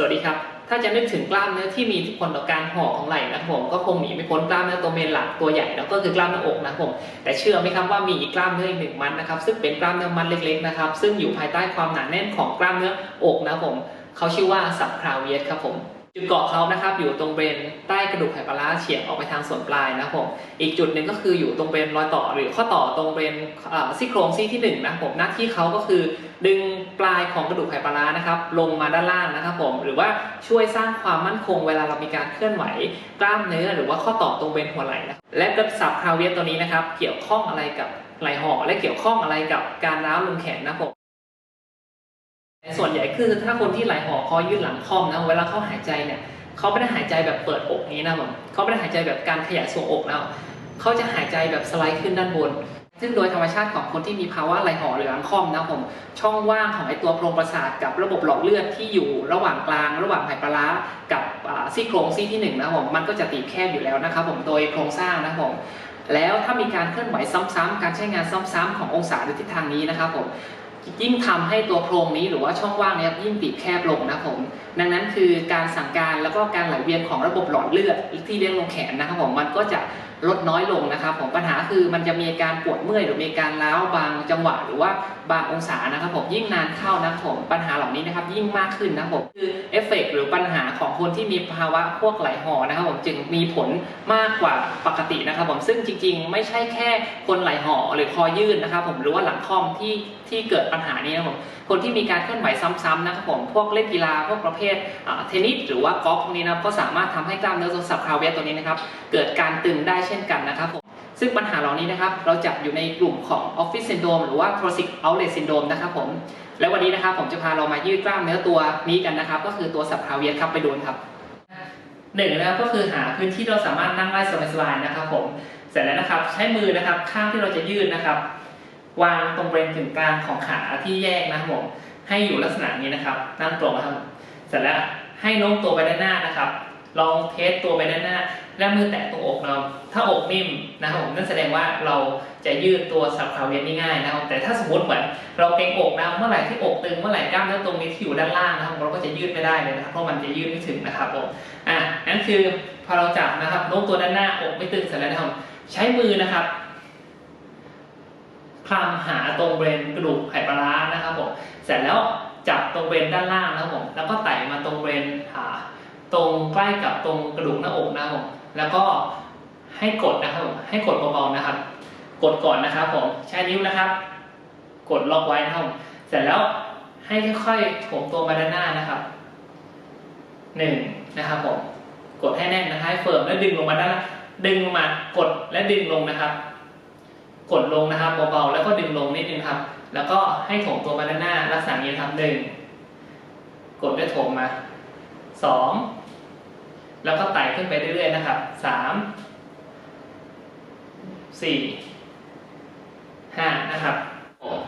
สวัสดีครับ ถ้าจะนึกถึงกล้ามเนื้อที่มีอิทธิพลต่อการห่อของไหล่นะครับผมก็คงหนีไม่พ้นกล้ามเนื้อตัวเมนหลักตัวใหญ่แล้วก็คือกล้ามหน้าอกนะครับผมแต่เชื่อไหมครับว่ามีอีกกล้ามเนื้ออีกหนึ่งมัดนะครับซึ่งเป็นกล้ามเนื้อมัดเล็กๆนะครับซึ่งอยู่ภายใต้ความหนาแน่นของกล้ามเนื้ออกนะครับผมเขาชื่อว่าสับคราเวียสครับผม จุดเกาะเขานะครับอยู่ตรงบริเวณใต้กระดูกไหปลาเฉียงออกไปทางส่วนปลายนะครับผมอีกจุดหนึ่งก็คืออยู่ตรงบริเวณรอยต่อหรือข้อต่อตรงบริเวณซี่โครงซี่ที่หนึ่งนะครับผมหน้าที่เขาก็คือดึงปลายของกระดูกไหปลานะครับลงมาด้านล่างนะครับผมหรือว่าช่วยสร้างความมั่นคงเวลาเรามีการเคลื่อนไหวกล้ามเนื้อหรือว่าข้อต่อตรงเบนหัวไหล่นะและกระสับคราเวียตัวนี้นะครับเกี่ยวข้องอะไรกับไหล่ห่อและเกี่ยวข้องอะไรกับการร้าวลงแขนนะครับผม ส่วนใหญ่คือถ้าคนที่ไหล่ห่อคอยืดหลังค่อมนะเวลาเขาหายใจเนี่ยเขาไม่ได้หายใจแบบเปิดอกนี้นะผมเขาไม่ได้หายใจแบบการขยายทรวงอกแล้วเขาจะหายใจแบบสไลด์ขึ้นด้านบน ซึ่งโดยธรรมชาติของคนที่มีภาวะไหลห่อหรือหลังค่อมนะผมช่องว่างของไอตัวโพรงประสาทกับระบบหลอดเลือดที่อยู่ระหว่างกลาง ระหว่างไหปลาร้ากับซี่โครงซี่ที่หนึ่งนะผมมันก็จะตีบแคบอยู่แล้วนะครับผมโดยโครงสร้างนะผมแล้วถ้ามีการเคลื่อนไหวซ้ำๆการใช้งานซ้ำๆขององศาหรือทิศทางนี้นะครับผม ยิ่งทำให้ตัวโพรงนี้หรือว่าช่องว่างนี้ยิ่งตีบแคบลงนะครับผม ดังนั้นคือการสั่งการแล้วก็การไหลเวียนของระบบหลอดเลือดที่เลี้ยงลงแขนนะครับผมมันก็จะลดน้อยลงนะครับผมปัญหาคือมันจะมีอาการปวดเมื่อยหรือมีอาการล้าวบางจังหวะหรือว่าบางองศานะครับผมยิ่งนานเข้านะครับผมปัญหาเหล่านี้นะครับยิ่งมากขึ้นนะครับผมคือเอฟเฟกต์หรือปัญหาของคนที่มีภาวะพวกไหลห่อนะครับผมจึงมีผลมากกว่าปกตินะครับผมซึ่งจริงๆ ไม่ใช่แค่คนไหลห่อหรือคอยืดนะครับผมหรือว่าหลังคอมที่ที่เกิดปัญหานี้นะครับผมคนที่มีการเคลื่อนไหวซ้ำๆนะครับผมพวกเล่นกีฬาพวกประเภทเทนนิสหรือว่ากอล์ฟพวกนี้นะครับก็สามารถทำให้กล้ามเนื้อตัวสับคาเวียสตัวนี้นะครับเกิดการตึงได้เช่นกันนะครับผมซึ่งปัญหาเหล่านี้นะครับเราจัดอยู่ในกลุ่มของ Office Syndrome หรือว่า Thoracic Outlet Syndrome นะครับผมและวันนี้นะครับผมจะพาเรามายืดกล้ามเนื้อตัวนี้กันนะครับ ก็คือตัวสับคาเวียสครับไปดูนครับหนึ่งนะครับก็คือหาพื้นที่เราสามารถนั่งได้สบายๆนะครับผมเสร็จแล้วนะครับใช้มือนะครับข้างที่เราจะยืดนะครับ วางตรงบริเวณกึ่งกลางของขาที่แยกนะครับผมให้อยู่ลักษณะนี้นะครับนั่งตรงนะครับเสร็จแล้วให้โน้มตัวไปด้านหน้านะครับ ลองเทสตัวไปด้านหน้า และมือแตะตรงอกเราถ้าอกนิ่มนะครับผมนั่นแสดงว่าเราจะยืดตัวสับคาเวียนได้ง่ายนะครับแต่ถ้าสมมติเหมือนเราเกรงอกนะเมื่อไหร่ที่อกตึงเมื่อไหร่กล้ามเนื้อตรงนี้ที่อยู่ด้านล่างนะครับเราก็จะยืดไม่ได้เลยนะครับเพราะมันจะยืดไม่ถึงนะครับผมอะนั่นคือพอเราจับนะครับโน้มตัวด้านหน้าอกไม่ตึงเสร็จแล้วนะครับใช้มือนะครับ คลำหาตรงบริเวณกระดูกไหปลาร้านะครับผมเสร็จแล้วจับตรงบริเวณด้านล่างนะครับผมแล้วก็ไต่มาตรงบริเวณอ่าตรงใกล้กับตรงกระดูกหน้าอกนะครับผมแล้วก็ให้กดนะครับผมให้กดเบาๆนะครับ กดก่อนนะครับผมใช้นิ้วนะครับ กดล็อกไว้นะครับผมเสร็จแล้วให้ค่อยๆโถมตัวมาด้านหน้านะครับหนึ่งนะครับผมกดให้แน่นนะครับให้เฟิร์มแล้วดึงลงมาด้านดึงลงมากดและดึงลงนะครับ กดลงนะครับเบาๆแล้วก็ดึงลงนิดนึงครับ แล้วก็ให้ถมตัวมาด้านหน้าลักษณะนี้ครับหนึ่งกดด้วยถมมาสองแล้วก็ไต่ขึ้นไปเรื่อยๆนะครับสามสี่ห้านะครับ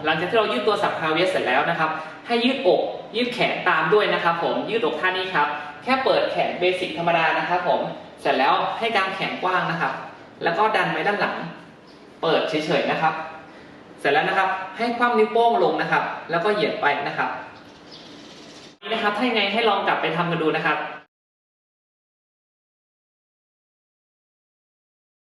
หลังจากที่เรายืดตัวสับคาเวียสเสร็จแล้วนะครับ ให้ยืดอกยืดแขนตามด้วยนะครับ ผมยืดอกท่านี้ครับ แค่เปิดแขนเบสิกธรรมดานะครับ ผมเสร็จแล้วให้กางแขนกว้างนะครับ แล้วก็ดันไปด้านหลัง เปิดเฉยๆนะครับ เสร็จแล้วนะครับให้คว่ำนิ้วโป้งลงนะครับ แล้วก็เหยียดไปนะครับนี่นะครับถ้ายังไงให้ลองกลับไปทำกันดูนะครับ